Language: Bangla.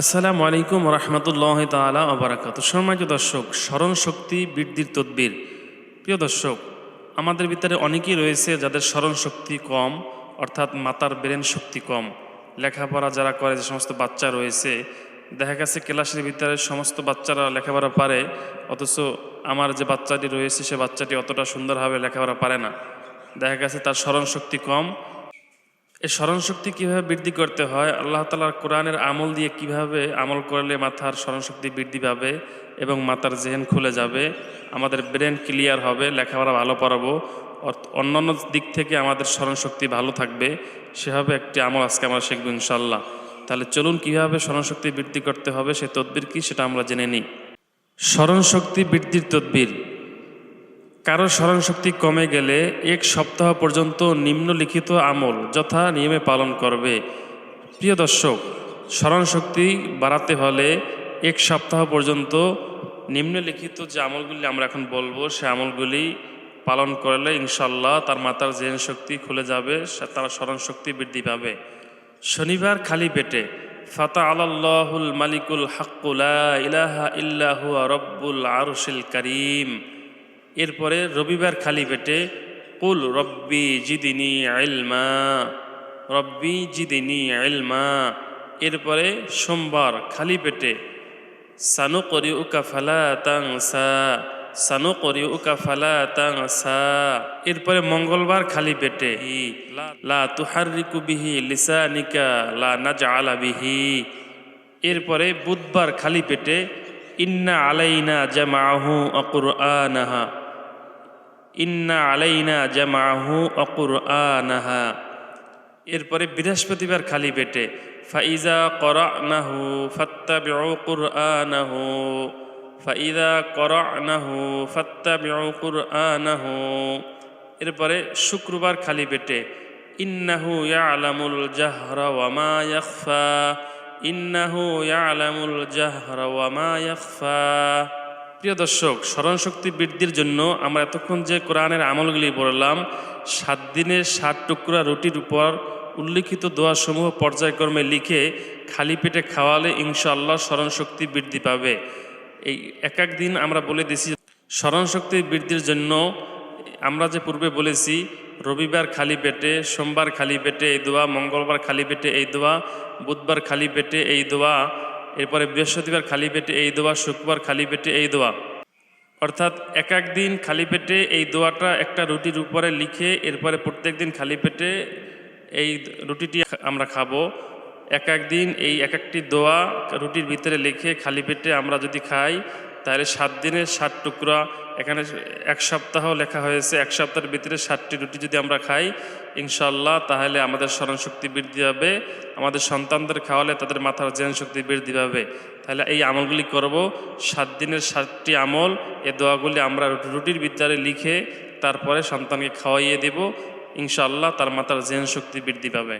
আসসালামু আলাইকুম রহমতুল্লাহ তালা আবরাকাত সম্মানিত দর্শক, স্মরণ শক্তি বৃদ্ধির তদ্বির। প্রিয় দর্শক, আমাদের ভিতরে অনেকেই রয়েছে যাদের স্মরণ শক্তি কম, অর্থাৎ মাতার ব্রেন শক্তি কম। লেখাপড়া যারা করে, যে সমস্ত বাচ্চা রয়েছে, দেখা গেছে ক্লাসের ভিতরে সমস্ত বাচ্চারা লেখাপড়া পারে, অথচ আমার যে বাচ্চাটি রয়েছে, সে বাচ্চাটি অতটা সুন্দরভাবে লেখাপড়া পারে না। দেখা গেছে তার স্মরণ শক্তি কম এই স্মরণশক্তি কীভাবে বৃদ্ধি করতে হয়? আল্লাহ তালার কোরআনের আমল দিয়ে কীভাবে আমল করলে মাথার স্মরণশক্তি বৃদ্ধি পাবে এবং মাথার জেহেন খুলে যাবে? আমাদের ব্রেন ক্লিয়ার হবে, লেখাপড়া ভালো পারব অন্যান্য দিক থেকে আমাদের স্মরণশক্তি ভালো থাকবে। সেভাবে একটি আমল আজকে আমরা শিখব ইনশাল্লাহ তাহলে চলুন কীভাবে স্মরণশক্তি বৃদ্ধি করতে হবে সেই তদবির কী সেটা আমরা জেনে নিই। স্মরণশক্তি বৃদ্ধির তদবির। কারও স্মরণ শক্তি কমে গেলে এক সপ্তাহ পর্যন্ত নিম্নলিখিত আমল যথা নিয়মে পালন করবে। প্রিয় দর্শক স্মরণ শক্তি বাড়াতে হলে এক সপ্তাহ পর্যন্ত নিম্নলিখিত যে আমলগুলি আমরা এখন বলব, সে আমলগুলি পালন করলে ইনশাল্লাহ তার মাতার জেন শক্তি খুলে যাবে তার স্মরণ শক্তি বৃদ্ধি পাবে। শনিবার খালি পেটে, ফাতা আলাল্লাহুল মালিকুল হাক্কুলা ইলাহা ইল্লাহু রব্বুল আরশিল করিম। এরপরে রবিবার খালি পেটে, কুল রব্বি জিদিনি ইলমা, রব্বি জিদিনি ইলমা। এরপরে সোমবার খালি পেটে সানু করি উকা ফালা তাংসা সানু করি উকা ফালা তাংসা। এরপরে মঙ্গলবার খালি পেটে, লা- তুহারিকু বিহি লিসা নিকা লা নাজআলা বিহি। এরপরে বুধবার খালি পেটে, ইন্না আলাইনা জামাহু অকুরআনাহা ইন্না আলাইনা জামাহু অকুরআনাহা। এরপরে বৃহস্পতিবার খালি পেটে, ফাইজা করানাহু ফাত্তাবিউ কুরআনাহু। ফাইদা করানাহু ফাত্তাবিউ কুরআনাহু। এরপরে শুক্রবার খালি পেটে, ইন্নাহু ইয়ালামুল জাহরা ইন্নাহু ইয়ালামুল জাহরা প্রিয় দর্শক, স্মরণশক্তি বৃদ্ধির জন্য আমরা এতক্ষণ যে কোরআনের আমলগুলি বললাম সাত দিনের সাত টুকরা রুটির উপর উল্লিখিত দোয়াসমূহ পর্যায়ক্রমে লিখে খালি পেটে খাওয়ালে ইনশাআল্লাহ স্মরণ শক্তি বৃদ্ধি পাবে। এই এক এক দিন আমরা বলে দিছি, স্মরণশক্তি বৃদ্ধির জন্য আমরা যে পূর্বে বলেছি, রবিবার খালি পেটে, সোমবার খালি পেটে এই দোয়া, মঙ্গলবার খালি পেটে এই দোয়া, বুধবার খালি পেটে এই দোয়া এরপরে বৃহস্পতিবার খালি পেটে এই দোয়া, শুক্রবার খালি পেটে এই দোয়া। অর্থাৎ এক এক দিন খালি পেটে এই দোয়াটা একটা রুটির উপরে লিখে এরপরে প্রত্যেক দিন খালি পেটে এই রুটিটি আমরা খাব। এক এক দিন এই এক একটি দোয়া রুটির ভিতরে লিখে খালি পেটে আমরা যদি খাই তাহলে সাত দিনের ষাট টুকরা, এখানে এক সপ্তাহ লেখা হয়েছে, এক সপ্তাহের ভিতরে ষাটটি রুটি যদি আমরা খাই ইনশাল্লাহ তাহলে আমাদের স্মরণশক্তি বৃদ্ধি হবে আমাদের সন্তানদের খাওয়ালে তাদের মাথার জেন শক্তি বৃদ্ধি পাবে। তাহলে এই আমলগুলি করব, সাত দিনের সাতটি আমল, এ দোয়াগুলি আমরা রুটির ভিতরে লিখে তারপরে সন্তানকে খাওয়াইয়ে দেব ইনশাল্লাহ তার মাথার জেন শক্তি বৃদ্ধি পাবে।